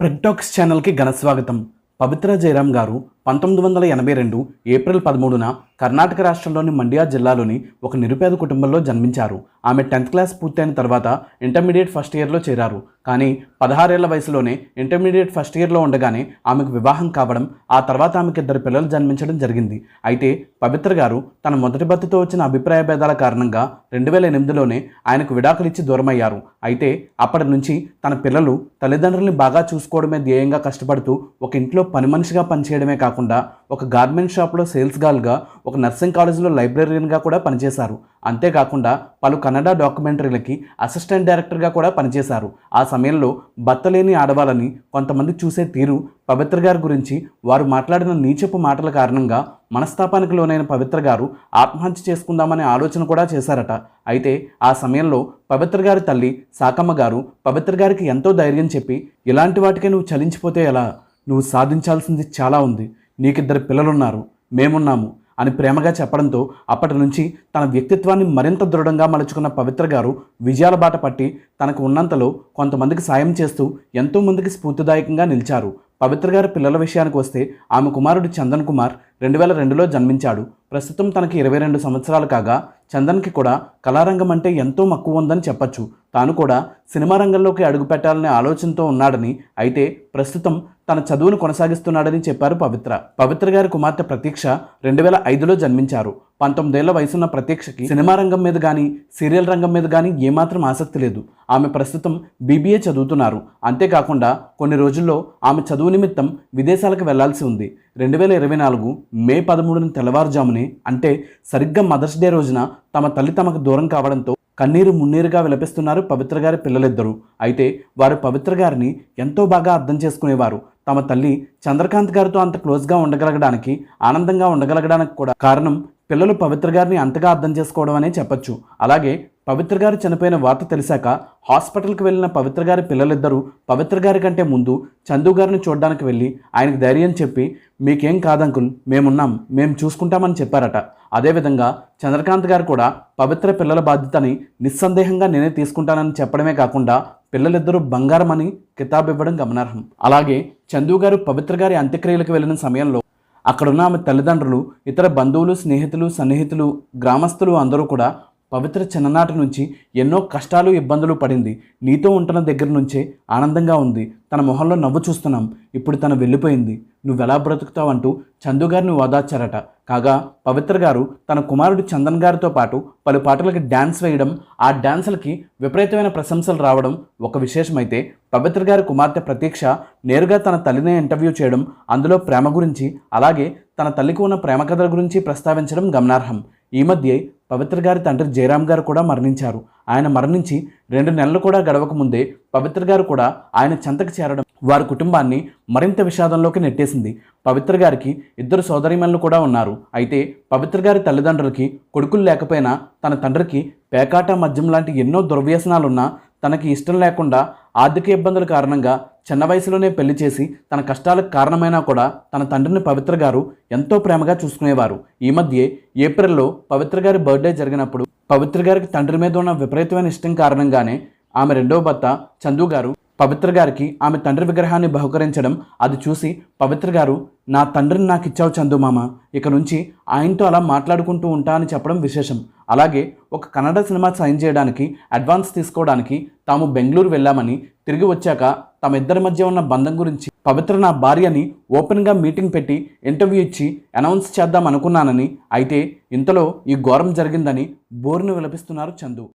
ప్రెగ్టాక్స్ ఛానల్కి ఘన స్వాగతం. పవిత్ర జయరామ్ గారు పంతొమ్మిది వందల ఎనభై రెండు ఏప్రిల్ పదమూడున కర్ణాటక రాష్ట్రంలోని మండ్యా జిల్లాలోని ఒక నిరుపేద కుటుంబంలో జన్మించారు. ఆమె టెన్త్ క్లాస్ పూర్తయిన తర్వాత ఇంటర్మీడియట్ ఫస్ట్ ఇయర్లో చేరారు. కానీ పదహారేళ్ళ వయసులోనే ఇంటర్మీడియట్ ఫస్ట్ ఇయర్లో ఉండగానే ఆమెకు వివాహం కావడం ఆ తర్వాత ఆమెకు ఇద్దరు పిల్లలు జన్మించడం జరిగింది. అయితే పవిత్ర గారు తన మొదటి భర్తతో వచ్చిన అభిప్రాయ భేదాల కారణంగా రెండు వేల ఎనిమిదిలోనే ఆయనకు విడాకులు ఇచ్చి దూరమయ్యారు. అయితే అప్పటి నుంచి తన పిల్లలు తల్లిదండ్రుల్ని బాగా చూసుకోవడమే ధ్యేయంగా కష్టపడుతూ ఒక ఇంట్లో పని మనిషిగా పనిచేయడమే కాకుండా ఒక గార్మెంట్ షాప్లో సేల్స్ గాల్గా ఒక నర్సింగ్ కాలేజీలో లైబ్రరీన్గా కూడా పనిచేశారు. అంతేకాకుండా పలు కన్నడ డాక్యుమెంటరీలకి అసిస్టెంట్ డైరెక్టర్గా కూడా పనిచేశారు. ఆ సమయంలో భర్త లేని ఆడవాళ్ళని కొంతమంది చూసే తీరు పవిత్ర గారి గురించి వారు మాట్లాడిన నీచపు మాటల కారణంగా మనస్తాపానికి లోనైన పవిత్ర గారు ఆత్మహత్య చేసుకుందామనే ఆలోచన కూడా చేశారట. అయితే ఆ సమయంలో పవిత్ర గారి తల్లి సాకమ్మ గారు పవిత్ర గారికి ఎంతో ధైర్యం చెప్పి ఇలాంటి వాటికే నువ్వు చలించిపోతే ఎలా? నువ్వు సాధించాల్సింది చాలా ఉంది. నీకిద్దరు పిల్లలున్నారు మేమున్నాము అని ప్రేమగా చెప్పడంతో అప్పటి నుంచి తన వ్యక్తిత్వాన్ని మరింత దృఢంగా మలుచుకున్న పవిత్ర గారు విజయాల బాట పట్టి తనకు ఉన్నంతలో కొంతమందికి సాయం చేస్తూ ఎంతో మందికి స్ఫూర్తిదాయకంగా నిలిచారు. పవిత్ర గారి పిల్లల విషయానికి వస్తే ఆమె కుమారుడు చందన్ కుమార్ రెండు వేల రెండులో జన్మించాడు. ప్రస్తుతం తనకి ఇరవై రెండు సంవత్సరాలు కాగా చందన్కి కూడా కళారంగం అంటే ఎంతో మక్కువ ఉందని చెప్పచ్చు. తాను కూడా సినిమా రంగంలోకి అడుగుపెట్టాలనే ఆలోచనతో ఉన్నాడని అయితే ప్రస్తుతం తన చదువును కొనసాగిస్తున్నాడని చెప్పారు పవిత్ర. పవిత్ర గారి కుమార్తె ప్రతీక్ష రెండు వేల ఐదులో జన్మించారు. పంతొమ్మిదేళ్ళ వయసున్న ప్రతీక్షకి సినిమా రంగం మీద కానీ సీరియల్ రంగం మీద కానీ ఏమాత్రం ఆసక్తి లేదు. ఆమె ప్రస్తుతం బీబీఏ చదువుతున్నారు. అంతేకాకుండా కొన్ని రోజుల్లో ఆమె చదువు నిమిత్తం విదేశాలకు వెళ్ళాల్సి ఉంది. రెండు వేల ఇరవై నాలుగు మే పదమూడున తెల్లవారుజామునే అంటే సరిగ్గా మదర్స్ డే రోజున తమ తల్లి తమకు దూరం కావడంతో కన్నీరు మున్నీరుగా విలపిస్తున్నారు పవిత్ర గారి పిల్లలిద్దరూ. అయితే వారు పవిత్ర గారిని ఎంతో బాగా అర్థం చేసుకునేవారు. తమ తల్లి చంద్రకాంత్ గారితో అంత క్లోజ్గా ఉండగలగడానికి ఆనందంగా ఉండగలగడానికి కూడా కారణం పిల్లలు పవిత్ర గారిని అంతగా అర్థం చేసుకోవడం అనే చెప్పచ్చు. అలాగే పవిత్ర గారు చనిపోయిన వార్త తెలిసాక హాస్పిటల్కి వెళ్ళిన పవిత్ర గారి పిల్లలిద్దరూ పవిత్ర గారి కంటే ముందు చందు గారిని చూడడానికి వెళ్ళి ఆయనకు ధైర్యం చెప్పి మీకేం కాదంకుల్ మేమున్నాం మేము చూసుకుంటామని చెప్పారట. అదేవిధంగా చంద్రకాంత్ గారు కూడా పవిత్ర పిల్లల బాధ్యతని నిస్సందేహంగా నేనే తీసుకుంటానని చెప్పడమే కాకుండా పిల్లలిద్దరూ బంగారం అని కితాబ్ ఇవ్వడం గమనార్హం. అలాగే చందు గారు పవిత్ర గారి అంత్యక్రియలకు వెళ్ళిన సమయంలో అక్కడున్న ఆమె తల్లిదండ్రులు ఇతర బంధువులు స్నేహితులు సన్నిహితులు గ్రామస్తులు అందరూ కూడా పవిత్ర చిన్ననాటి నుంచి ఎన్నో కష్టాలు ఇబ్బందులు పడింది. నీతో ఉంటున్న దగ్గర నుంచే ఆనందంగా ఉంది. తన మొహంలో నవ్వు చూస్తున్నాం. ఇప్పుడు తను వెళ్ళిపోయింది. నువ్వెలా బ్రతుకుతావంటూ చందు గారిని ఓదార్చారట. కాగా పవిత్ర గారు తన కుమారుడు చందన్ గారితో పాటు పలు పాటలకు డ్యాన్స్ వేయడం ఆ డ్యాన్సులకి విపరీతమైన ప్రశంసలు రావడం ఒక విశేషమైతే పవిత్ర గారి కుమార్తె ప్రతీక్ష నేరుగా తన తల్లిని ఇంటర్వ్యూ చేయడం అందులో ప్రేమ గురించి అలాగే తన తల్లికి ఉన్న ప్రేమ కథల గురించి ప్రస్తావించడం గమనార్హం. ఈ మధ్య పవిత్ర గారి తండ్రి జయరామ్ గారు కూడా మరణించారు. ఆయన మరణించి రెండు నెలలు కూడా గడవక ముందే పవిత్ర గారు కూడా ఆయన చెంతకు చేరడం వారి కుటుంబాన్ని మరింత విషాదంలోకి నెట్టేసింది. పవిత్ర గారికి ఇద్దరు సోదరిమణులు కూడా ఉన్నారు. అయితే పవిత్ర గారి తల్లిదండ్రులకి కొడుకులు లేకపోయినా తన తండ్రికి పేకాట మద్యం లాంటి ఎన్నో దుర్వ్యసనాలున్నా తనకి ఇష్టం లేకుండా ఆర్థిక ఇబ్బందుల కారణంగా చిన్న వయసులోనే పెళ్ళి చేసి తన కష్టాలకు కారణమైనా కూడా తన తండ్రిని పవిత్ర గారు ఎంతో ప్రేమగా చూసుకునేవారు. ఈ మధ్య ఏప్రిల్లో పవిత్ర గారి బర్త్డే జరిగినప్పుడు పవిత్ర గారికి తండ్రి మీద ఉన్న విపరీతమైన ఇష్టం కారణంగానే ఆమె రెండవ భర్త చందు గారు పవిత్ర గారికి ఆమె తండ్రి విగ్రహాన్ని బహుకరించడం అది చూసి పవిత్ర గారు నా తండ్రిని నాకు ఇచ్చావు చందు మామ ఇక నుంచి ఆయనతో అలా మాట్లాడుకుంటూ ఉంటా అని చెప్పడం విశేషం. అలాగే ఒక కన్నడ సినిమా సైన్ చేయడానికి అడ్వాన్స్ తీసుకోవడానికి తాము బెంగళూరు వెళ్ళామని తిరిగి వచ్చాక తమ ఇద్దరి మధ్య ఉన్న బంధం గురించి పవిత్ర నా భార్యని ఓపెన్గా మీటింగ్ పెట్టి ఇంటర్వ్యూ ఇచ్చి అనౌన్స్ చేద్దాం అనుకున్నానని అయితే ఇంతలో ఈ ఘోరం జరిగిందని బోర్ను విలపిస్తున్నారు చందు.